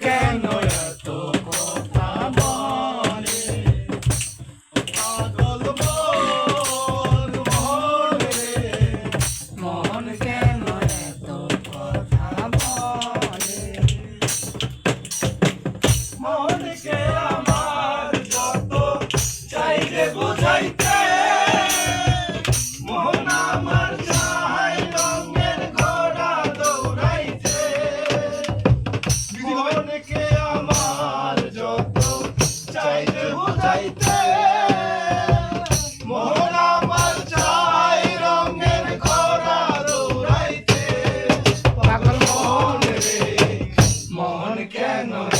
কেন এত কথা বলে? পাগল বল বলে মন কেন এত কথা বলে? মন কেন কেন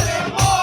Oh.